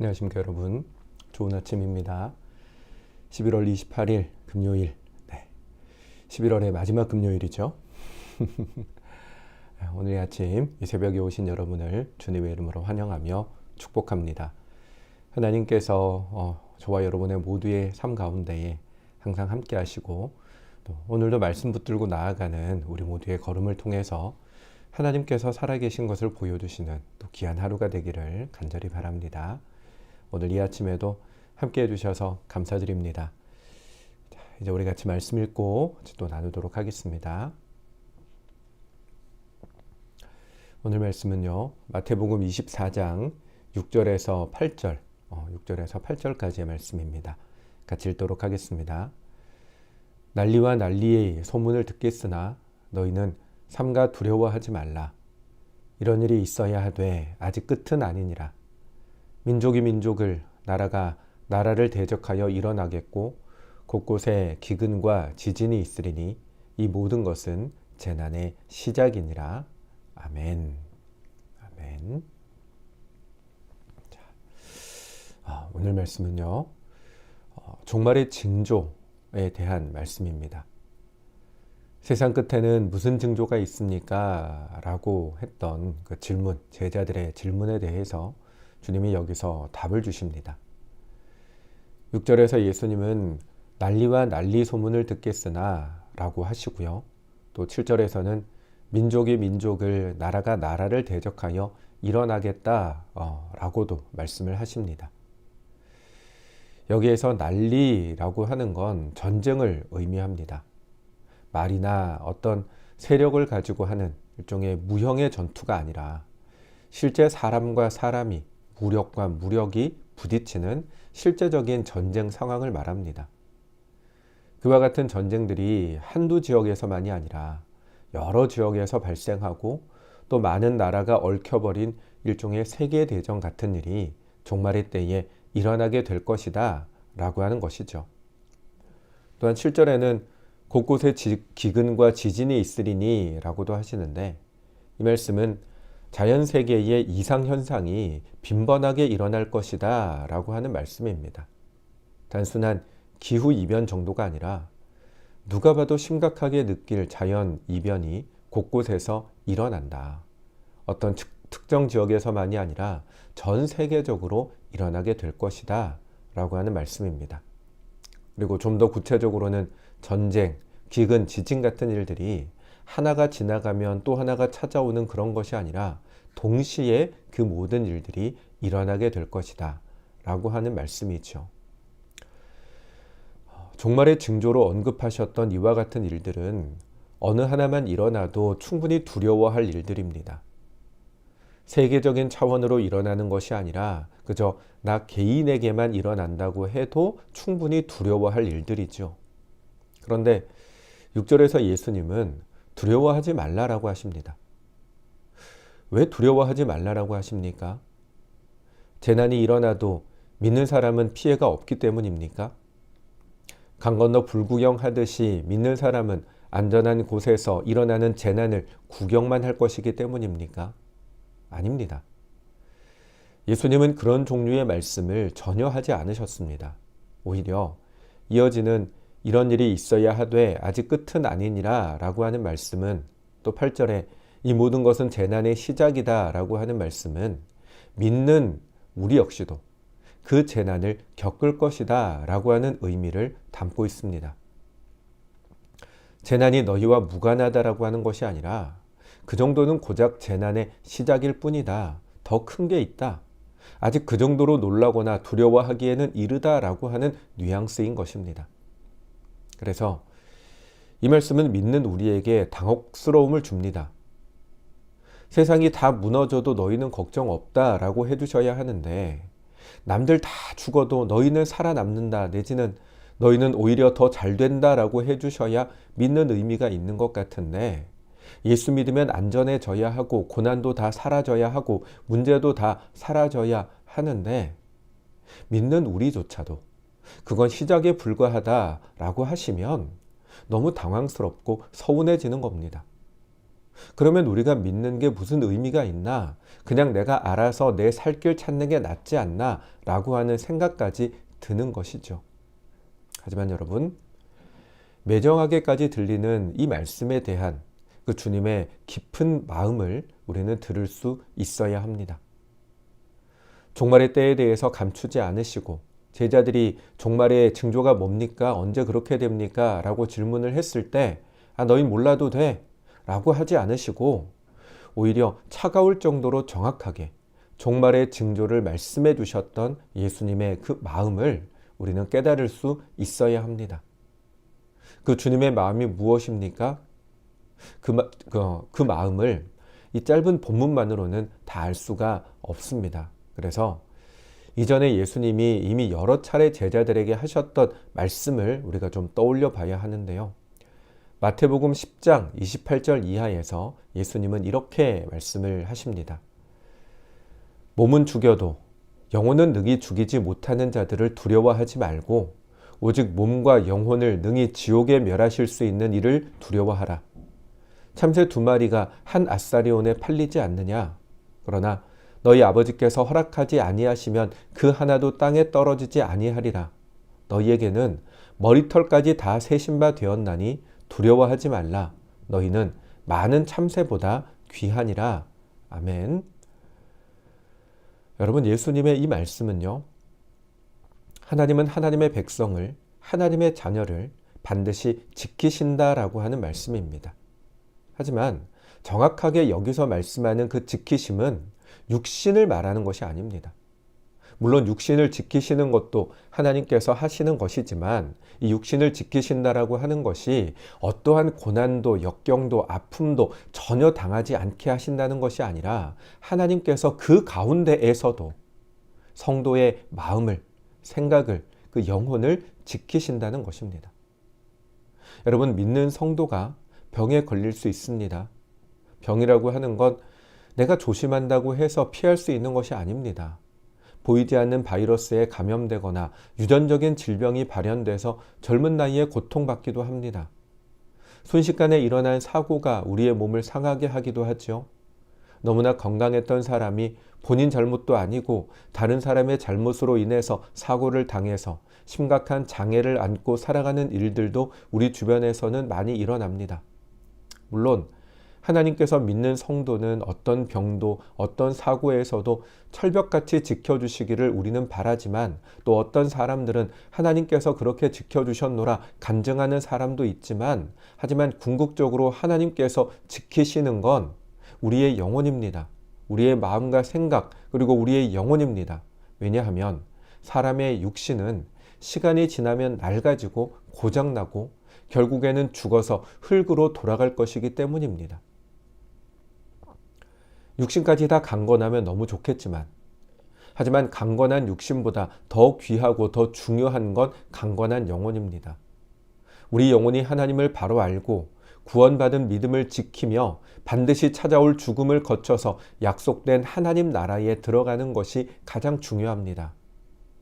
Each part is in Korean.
안녕하십니까 여러분. 좋은 아침입니다. 11월 28일 금요일. 네. 11월의 마지막 금요일이죠. 오늘 아침 이 새벽에 오신 여러분을 주님의 이름으로 환영하며 축복합니다. 하나님께서 어, 저와 여러분의 모두의 삶 가운데에 항상 함께 하시고 또 오늘도 말씀 붙들고 나아가는 우리 모두의 걸음을 통해서 하나님께서 살아계신 것을 보여주시는 또 귀한 하루가 되기를 간절히 바랍니다. 오늘 이 아침에도 함께 해주셔서 감사드립니다. 자, 이제 우리 같이 말씀 읽고 또 나누도록 하겠습니다. 오늘 말씀은요, 마태복음 24장 6절에서 8절, 어, 6절에서 8절까지의 말씀입니다. 같이 읽도록 하겠습니다. 난리와 난리의 소문을 듣겠으나 너희는 삼가 두려워하지 말라. 이런 일이 있어야 하되 아직 끝은 아니니라. 민족이 민족을 나라가 나라를 대적하여 일어나겠고 곳곳에 기근과 지진이 있으리니 이 모든 것은 재난의 시작이니라. 아멘. 아멘. 자, 아, 오늘 말씀은요. 어, 종말의 징조에 대한 말씀입니다. 세상 끝에는 무슨 징조가 있습니까? 라고 했던 그 질문, 제자들의 질문에 대해서 주님이 여기서 답을 주십니다. 6절에서 예수님은 난리와 난리 소문을 듣겠으나 라고 하시고요. 또 7절에서는 민족이 민족을 나라가 나라를 대적하여 일어나겠다 어, 라고도 말씀을 하십니다. 여기에서 난리라고 하는 건 전쟁을 의미합니다. 말이나 어떤 세력을 가지고 하는 일종의 무형의 전투가 아니라 실제 사람과 사람이 무력과 무력이 부딪히는 실제적인 전쟁 상황을 말합니다. 그와 같은 전쟁들이 한두 지역에서만이 아니라 여러 지역에서 발생하고 또 많은 나라가 얽혀버린 일종의 세계대전 같은 일이 종말의 때에 일어나게 될 것이다 라고 하는 것이죠. 또한 7절에는 곳곳에 기근과 지진이 있으리니 라고도 하시는데 이 말씀은 자연 세계의 이상 현상이 빈번하게 일어날 것이다 라고 하는 말씀입니다. 단순한 기후 이변 정도가 아니라 누가 봐도 심각하게 느낄 자연 이변이 곳곳에서 일어난다. 어떤 특정 지역에서만이 아니라 전 세계적으로 일어나게 될 것이다 라고 하는 말씀입니다. 그리고 좀 더 구체적으로는 전쟁, 기근, 지진 같은 일들이 하나가 지나가면 또 하나가 찾아오는 그런 것이 아니라 동시에 그 모든 일들이 일어나게 될 것이다. 라고 하는 말씀이죠. 종말의 징조로 언급하셨던 이와 같은 일들은 어느 하나만 일어나도 충분히 두려워할 일들입니다. 세계적인 차원으로 일어나는 것이 아니라 그저 나 개인에게만 일어난다고 해도 충분히 두려워할 일들이죠. 그런데 6절에서 예수님은 두려워하지 말라라고 하십니다. 왜 두려워하지 말라라고 하십니까? 재난이 일어나도 믿는 사람은 피해가 없기 때문입니까? 강 건너 불구경 하듯이 믿는 사람은 안전한 곳에서 일어나는 재난을 구경만 할 것이기 때문입니까? 아닙니다. 예수님은 그런 종류의 말씀을 전혀 하지 않으셨습니다. 오히려 이어지는 이런 일이 있어야 하되 아직 끝은 아니니라 라고 하는 말씀은 또 8절에 이 모든 것은 재난의 시작이다 라고 하는 말씀은 믿는 우리 역시도 그 재난을 겪을 것이다 라고 하는 의미를 담고 있습니다. 재난이 너희와 무관하다라고 하는 것이 아니라 그 정도는 고작 재난의 시작일 뿐이다. 더 큰 게 있다. 아직 그 정도로 놀라거나 두려워하기에는 이르다라고 하는 뉘앙스인 것입니다. 그래서 이 말씀은 믿는 우리에게 당혹스러움을 줍니다. 세상이 다 무너져도 너희는 걱정 없다 라고 해주셔야 하는데 남들 다 죽어도 너희는 살아남는다 내지는 너희는 오히려 더 잘 된다 라고 해주셔야 믿는 의미가 있는 것 같은데 예수 믿으면 안전해져야 하고 고난도 다 사라져야 하고 문제도 다 사라져야 하는데 믿는 우리조차도 그건 시작에 불과하다라고 하시면 너무 당황스럽고 서운해지는 겁니다. 그러면 우리가 믿는 게 무슨 의미가 있나? 그냥 내가 알아서 내 살 길 찾는 게 낫지 않나? 라고 하는 생각까지 드는 것이죠. 하지만 여러분, 매정하게까지 들리는 이 말씀에 대한 그 주님의 깊은 마음을 우리는 들을 수 있어야 합니다. 종말의 때에 대해서 감추지 않으시고 제자들이 종말의 징조가 뭡니까? 언제 그렇게 됩니까? 라고 질문을 했을 때 아, 너희 몰라도 돼. 라고 하지 않으시고 오히려 차가울 정도로 정확하게 종말의 징조를 말씀해 주셨던 예수님의 그 마음을 우리는 깨달을 수 있어야 합니다. 그 주님의 마음이 무엇입니까? 그, 그, 그 마음을 이 짧은 본문만으로는 다 알 수가 없습니다. 그래서 이전에 예수님이 이미 여러 차례 제자들에게 하셨던 말씀을 우리가 좀 떠올려 봐야 하는데요. 마태복음 10장 28절 이하에서 예수님은 이렇게 말씀을 하십니다. 몸은 죽여도 영혼은 능히 죽이지 못하는 자들을 두려워하지 말고 오직 몸과 영혼을 능히 지옥에 멸하실 수 있는 이를 두려워하라. 참새 두 마리가 한 아사리온에 팔리지 않느냐? 그러나 너희 아버지께서 허락하지 아니하시면 그 하나도 땅에 떨어지지 아니하리라. 너희에게는 머리털까지 다 세신 바 되었나니 두려워하지 말라. 너희는 많은 참새보다 귀하니라. 아멘. 여러분, 예수님의 이 말씀은요. 하나님은 하나님의 백성을, 하나님의 자녀를 반드시 지키신다라고 하는 말씀입니다. 하지만 정확하게 여기서 말씀하는 그 지키심은 육신을 말하는 것이 아닙니다. 물론 육신을 지키시는 것도 하나님께서 하시는 것이지만 이 육신을 지키신다라고 하는 것이 어떠한 고난도 역경도 아픔도 전혀 당하지 않게 하신다는 것이 아니라 하나님께서 그 가운데에서도 성도의 마음을 생각을 그 영혼을 지키신다는 것입니다. 여러분 믿는 성도가 병에 걸릴 수 있습니다. 병이라고 하는 건 내가 조심한다고 해서 피할 수 있는 것이 아닙니다. 보이지 않는 바이러스에 감염되거나 유전적인 질병이 발현돼서 젊은 나이에 고통받기도 합니다. 순식간에 일어난 사고가 우리의 몸을 상하게 하기도 하죠. 너무나 건강했던 사람이 본인 잘못도 아니고 다른 사람의 잘못으로 인해서 사고를 당해서 심각한 장애를 안고 살아가는 일들도 우리 주변에서는 많이 일어납니다. 물론 하나님께서 믿는 성도는 어떤 병도 어떤 사고에서도 철벽같이 지켜주시기를 우리는 바라지만 또 어떤 사람들은 하나님께서 그렇게 지켜주셨노라 간증하는 사람도 있지만 하지만 궁극적으로 하나님께서 지키시는 건 우리의 영혼입니다. 우리의 마음과 생각 그리고 우리의 영혼입니다. 왜냐하면 사람의 육신은 시간이 지나면 낡아지고 고장나고 결국에는 죽어서 흙으로 돌아갈 것이기 때문입니다. 육신까지 다 강건하면 너무 좋겠지만 하지만 강건한 육신보다 더 귀하고 더 중요한 건 강건한 영혼입니다. 우리 영혼이 하나님을 바로 알고 구원받은 믿음을 지키며 반드시 찾아올 죽음을 거쳐서 약속된 하나님 나라에 들어가는 것이 가장 중요합니다.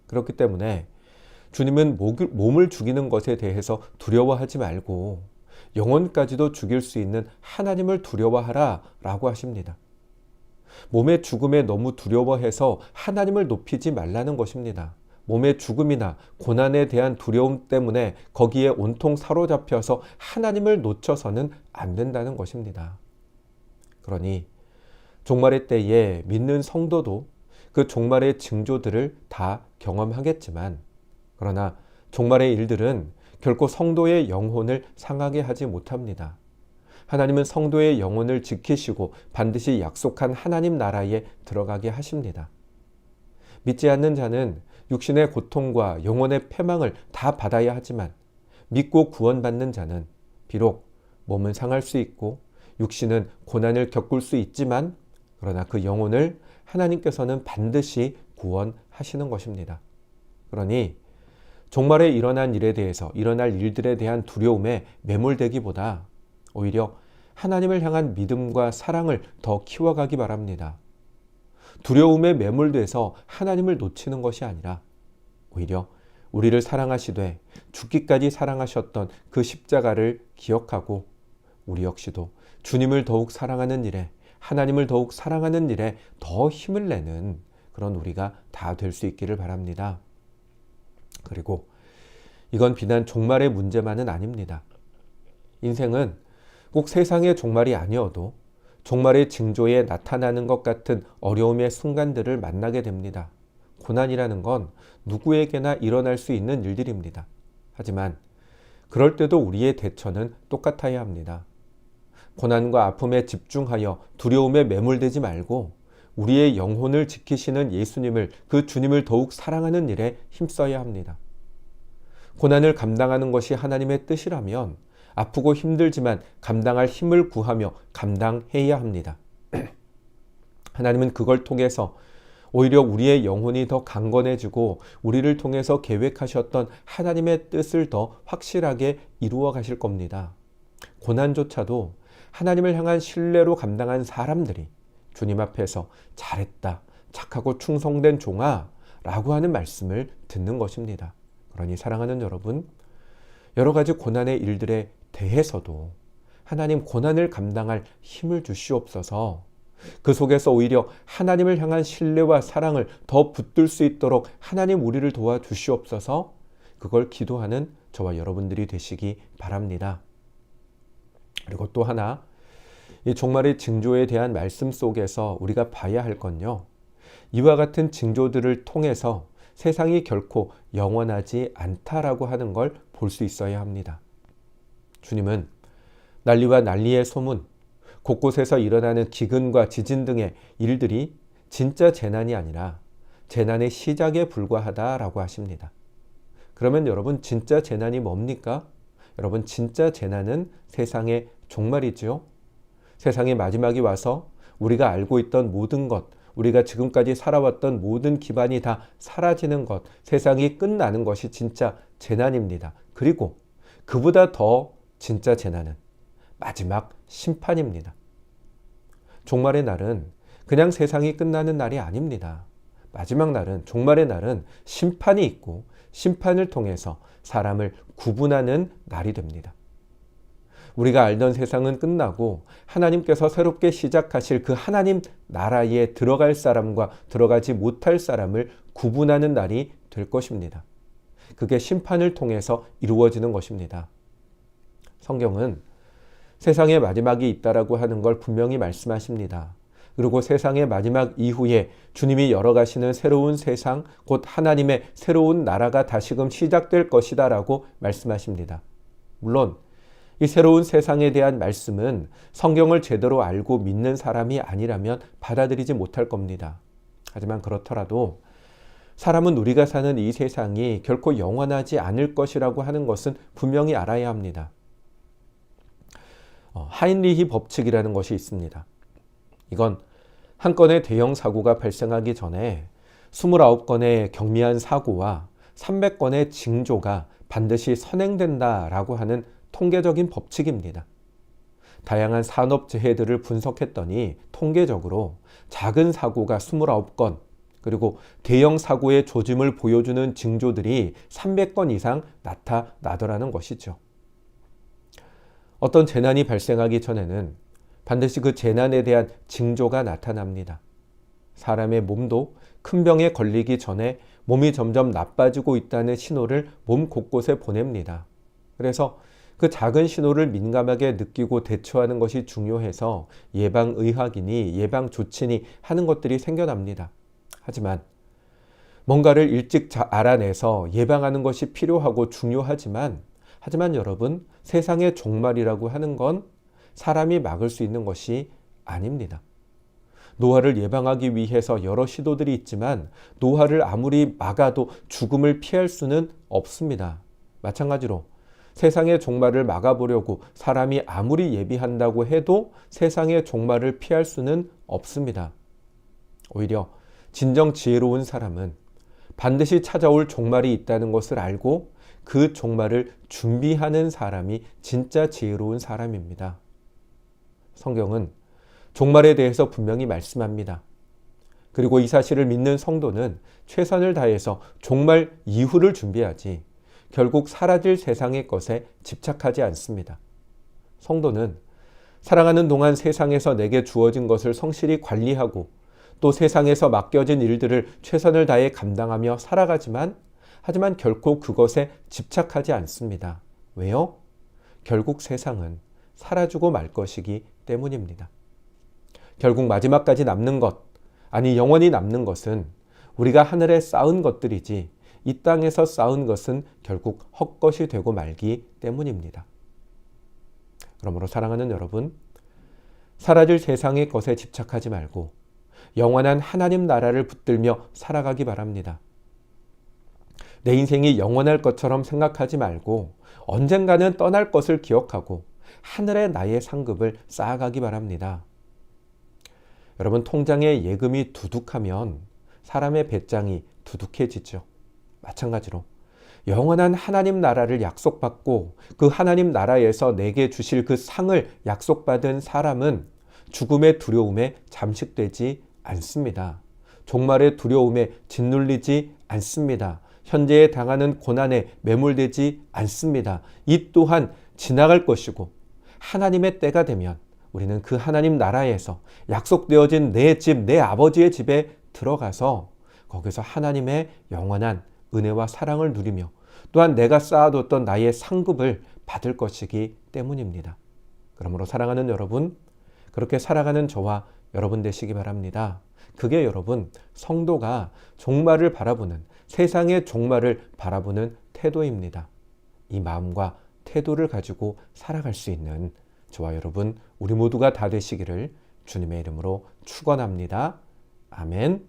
그렇기 때문에 주님은 몸을 죽이는 것에 대해서 두려워하지 말고 영혼까지도 죽일 수 있는 하나님을 두려워하라 라고 하십니다. 몸의 죽음에 너무 두려워해서 하나님을 높이지 말라는 것입니다. 몸의 죽음이나 고난에 대한 두려움 때문에 거기에 온통 사로잡혀서 하나님을 놓쳐서는 안 된다는 것입니다. 그러니 종말의 때에 믿는 성도도 그 종말의 징조들을 다 경험하겠지만 그러나 종말의 일들은 결코 성도의 영혼을 상하게 하지 못합니다. 하나님은 성도의 영혼을 지키시고 반드시 약속한 하나님 나라에 들어가게 하십니다. 믿지 않는 자는 육신의 고통과 영혼의 패망을 다 받아야 하지만 믿고 구원받는 자는 비록 몸은 상할 수 있고 육신은 고난을 겪을 수 있지만 그러나 그 영혼을 하나님께서는 반드시 구원하시는 것입니다. 그러니 종말에 일어난 일에 대해서 일어날 일들에 대한 두려움에 매몰되기보다 오히려 하나님을 향한 믿음과 사랑을 더 키워가기 바랍니다. 두려움에 매몰돼서 하나님을 놓치는 것이 아니라 오히려 우리를 사랑하시되 죽기까지 사랑하셨던 그 십자가를 기억하고 우리 역시도 주님을 더욱 사랑하는 일에 하나님을 더욱 사랑하는 일에 더 힘을 내는 그런 우리가 다 될 수 있기를 바랍니다. 그리고 이건 비단 종말의 문제만은 아닙니다. 인생은 꼭 세상의 종말이 아니어도 종말의 징조에 나타나는 것 같은 어려움의 순간들을 만나게 됩니다. 고난이라는 건 누구에게나 일어날 수 있는 일들입니다. 하지만 그럴 때도 우리의 대처는 똑같아야 합니다. 고난과 아픔에 집중하여 두려움에 매몰되지 말고 우리의 영혼을 지키시는 예수님을 그 주님을 더욱 사랑하는 일에 힘써야 합니다. 고난을 감당하는 것이 하나님의 뜻이라면 아프고 힘들지만 감당할 힘을 구하며 감당해야 합니다. 하나님은 그걸 통해서 오히려 우리의 영혼이 더 강건해지고 우리를 통해서 계획하셨던 하나님의 뜻을 더 확실하게 이루어 가실 겁니다. 고난조차도 하나님을 향한 신뢰로 감당한 사람들이 주님 앞에서 잘했다, 착하고 충성된 종아 라고 하는 말씀을 듣는 것입니다. 그러니 사랑하는 여러분, 여러 가지 고난의 일들에 대해서도 하나님 고난을 감당할 힘을 주시옵소서 그 속에서 오히려 하나님을 향한 신뢰와 사랑을 더 붙들 수 있도록 하나님 우리를 도와 주시옵소서 그걸 기도하는 저와 여러분들이 되시기 바랍니다. 그리고 또 하나, 이 종말의 징조에 대한 말씀 속에서 우리가 봐야 할 건요. 이와 같은 징조들을 통해서 세상이 결코 영원하지 않다라고 하는 걸 볼 수 있어야 합니다. 주님은 난리와 난리의 소문, 곳곳에서 일어나는 기근과 지진 등의 일들이 진짜 재난이 아니라 재난의 시작에 불과하다라고 하십니다. 그러면 여러분 진짜 재난이 뭡니까? 여러분 진짜 재난은 세상의 종말이지요. 세상의 마지막이 와서 우리가 알고 있던 모든 것, 우리가 지금까지 살아왔던 모든 기반이 다 사라지는 것, 세상이 끝나는 것이 진짜 재난입니다. 그리고 그보다 더 진짜 재난은 마지막 심판입니다. 종말의 날은 그냥 세상이 끝나는 날이 아닙니다. 마지막 날은, 종말의 날은 심판이 있고 심판을 통해서 사람을 구분하는 날이 됩니다. 우리가 알던 세상은 끝나고 하나님께서 새롭게 시작하실 그 하나님 나라에 들어갈 사람과 들어가지 못할 사람을 구분하는 날이 될 것입니다. 그게 심판을 통해서 이루어지는 것입니다. 성경은 세상의 마지막이 있다라고 하는 걸 분명히 말씀하십니다. 그리고 세상의 마지막 이후에 주님이 열어가시는 새로운 세상, 곧 하나님의 새로운 나라가 다시금 시작될 것이다 라고 말씀하십니다. 물론 이 새로운 세상에 대한 말씀은 성경을 제대로 알고 믿는 사람이 아니라면 받아들이지 못할 겁니다. 하지만 그렇더라도 사람은 우리가 사는 이 세상이 결코 영원하지 않을 것이라고 하는 것은 분명히 알아야 합니다. 어, 하인리히 법칙이라는 것이 있습니다. 이건 한 건의 대형 사고가 발생하기 전에 29건의 경미한 사고와 300건의 징조가 반드시 선행된다라고 하는 통계적인 법칙입니다. 다양한 산업 재해들을 분석했더니 통계적으로 작은 사고가 29건, 그리고 대형 사고의 조짐을 보여주는 징조들이 300건 이상 나타나더라는 것이죠. 어떤 재난이 발생하기 전에는 반드시 그 재난에 대한 징조가 나타납니다. 사람의 몸도 큰 병에 걸리기 전에 몸이 점점 나빠지고 있다는 신호를 몸 곳곳에 보냅니다. 그래서 그 작은 신호를 민감하게 느끼고 대처하는 것이 중요해서 예방의학이니 예방조치니 하는 것들이 생겨납니다. 하지만 뭔가를 일찍 알아내서 예방하는 것이 필요하고 중요하지만 하지만 여러분 세상의 종말이라고 하는 건 사람이 막을 수 있는 것이 아닙니다. 노화를 예방하기 위해서 여러 시도들이 있지만 노화를 아무리 막아도 죽음을 피할 수는 없습니다. 마찬가지로 세상의 종말을 막아보려고 사람이 아무리 예비한다고 해도 세상의 종말을 피할 수는 없습니다. 오히려 진정 지혜로운 사람은 반드시 찾아올 종말이 있다는 것을 알고 그 종말을 준비하는 사람이 진짜 지혜로운 사람입니다. 성경은 종말에 대해서 분명히 말씀합니다. 그리고 이 사실을 믿는 성도는 최선을 다해서 종말 이후를 준비하지 결국 사라질 세상의 것에 집착하지 않습니다. 성도는 살아가는 동안 세상에서 내게 주어진 것을 성실히 관리하고 또 세상에서 맡겨진 일들을 최선을 다해 감당하며 살아가지만 하지만 결코 그것에 집착하지 않습니다. 왜요? 결국 세상은 사라지고 말 것이기 때문입니다. 결국 마지막까지 남는 것, 아니 영원히 남는 것은 우리가 하늘에 쌓은 것들이지 이 땅에서 쌓은 것은 결국 헛것이 되고 말기 때문입니다. 그러므로 사랑하는 여러분, 사라질 세상의 것에 집착하지 말고 영원한 하나님 나라를 붙들며 살아가기 바랍니다. 내 인생이 영원할 것처럼 생각하지 말고 언젠가는 떠날 것을 기억하고 하늘에 나의 상급을 쌓아가기 바랍니다. 여러분, 통장에 예금이 두둑하면 사람의 배짱이 두둑해지죠. 마찬가지로 영원한 하나님 나라를 약속받고 그 하나님 나라에서 내게 주실 그 상을 약속받은 사람은 죽음의 두려움에 잠식되지 않습니다. 종말의 두려움에 짓눌리지 않습니다. 현재에 당하는 고난에 매몰되지 않습니다. 이 또한 지나갈 것이고 하나님의 때가 되면 우리는 그 하나님 나라에서 약속되어진 내 집, 내 아버지의 집에 들어가서 거기서 하나님의 영원한 은혜와 사랑을 누리며 또한 내가 쌓아뒀던 나의 상급을 받을 것이기 때문입니다. 그러므로 사랑하는 여러분, 그렇게 살아가는 저와 여러분 되시기 바랍니다. 그게 여러분, 성도가 종말을 바라보는, 세상의 종말을 바라보는 태도입니다. 이 마음과 태도를 가지고 살아갈 수 있는 저와 여러분, 우리 모두가 다 되시기를 주님의 이름으로 축원합니다. 아멘.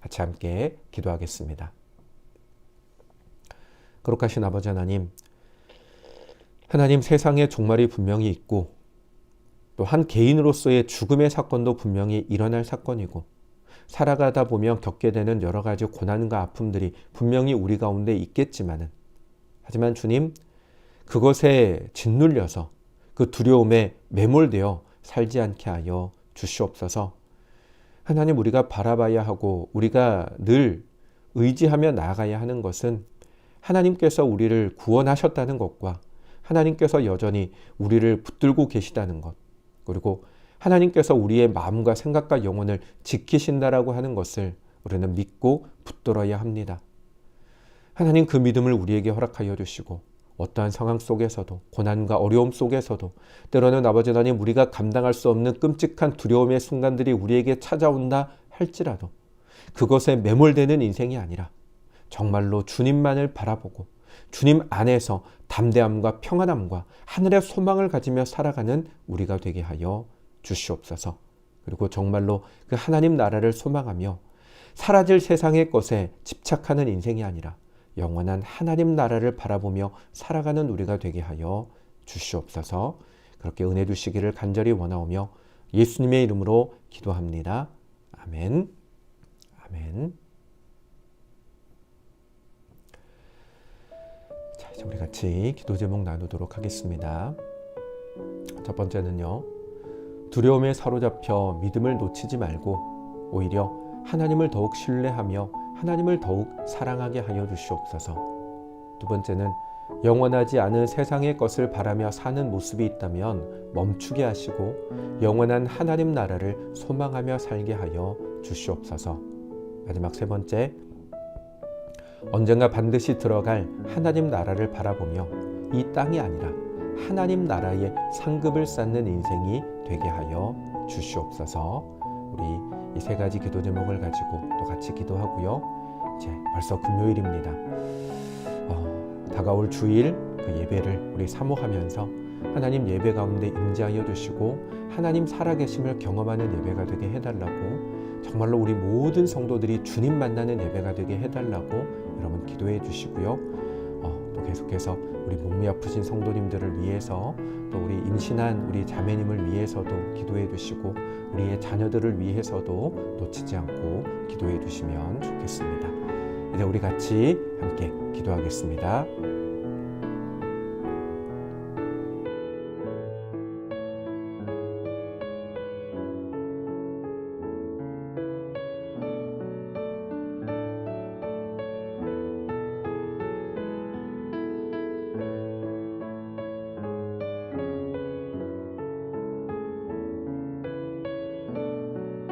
같이 함께 기도하겠습니다. 거룩하신 아버지 하나님, 하나님 세상에 종말이 분명히 있고 또 한 개인으로서의 죽음의 사건도 분명히 일어날 사건이고 살아가다 보면 겪게 되는 여러 가지 고난과 아픔들이 분명히 우리 가운데 있겠지만은 하지만 주님 그것에 짓눌려서 그 두려움에 매몰되어 살지 않게 하여 주시옵소서. 하나님 우리가 바라봐야 하고 우리가 늘 의지하며 나아가야 하는 것은 하나님께서 우리를 구원하셨다는 것과 하나님께서 여전히 우리를 붙들고 계시다는 것 그리고 하나님께서 우리의 마음과 생각과 영혼을 지키신다라고 하는 것을 우리는 믿고 붙들어야 합니다. 하나님 그 믿음을 우리에게 허락하여 주시고 어떠한 상황 속에서도 고난과 어려움 속에서도 때로는 아버지 하나님 우리가 감당할 수 없는 끔찍한 두려움의 순간들이 우리에게 찾아온다 할지라도 그것에 매몰되는 인생이 아니라 정말로 주님만을 바라보고 주님 안에서 담대함과 평안함과 하늘의 소망을 가지며 살아가는 우리가 되게 하여 주시옵소서. 그리고 정말로 그 하나님 나라를 소망하며 사라질 세상의 것에 집착하는 인생이 아니라 영원한 하나님 나라를 바라보며 살아가는 우리가 되게 하여 주시옵소서. 그렇게 은혜 주시기를 간절히 원하오며 예수님의 이름으로 기도합니다. 아멘. 아멘. 자, 이제 우리 같이 기도 제목 나누도록 하겠습니다. 첫 번째는요. 두려움에 사로잡혀 믿음을 놓치지 말고 오히려 하나님을 더욱 신뢰하며 하나님을 더욱 사랑하게 하여 주시옵소서. 두 번째는 영원하지 않은 세상의 것을 바라며 사는 모습이 있다면 멈추게 하시고 영원한 하나님 나라를 소망하며 살게 하여 주시옵소서. 마지막 세 번째, 언젠가 반드시 들어갈 하나님 나라를 바라보며 이 땅이 아니라 하나님 나라의 상급을 쌓는 인생이 되게 하여 주시옵소서. 우리 이 세 가지 기도 제목을 가지고 또 같이 기도하고요. 이제 벌써 금요일입니다. 어, 다가올 주일 그 예배를 우리 사모하면서 하나님 예배 가운데 임재하여 주시고 하나님 살아계심을 경험하는 예배가 되게 해달라고 정말로 우리 모든 성도들이 주님 만나는 예배가 되게 해달라고 여러분 기도해 주시고요. 계속해서 우리 몸이 아프신 성도님들을 위해서 또 우리 임신한 우리 자매님을 위해서도 기도해 주시고 우리의 자녀들을 위해서도 놓치지 않고 기도해 주시면 좋겠습니다. 이제 우리 같이 함께 기도하겠습니다.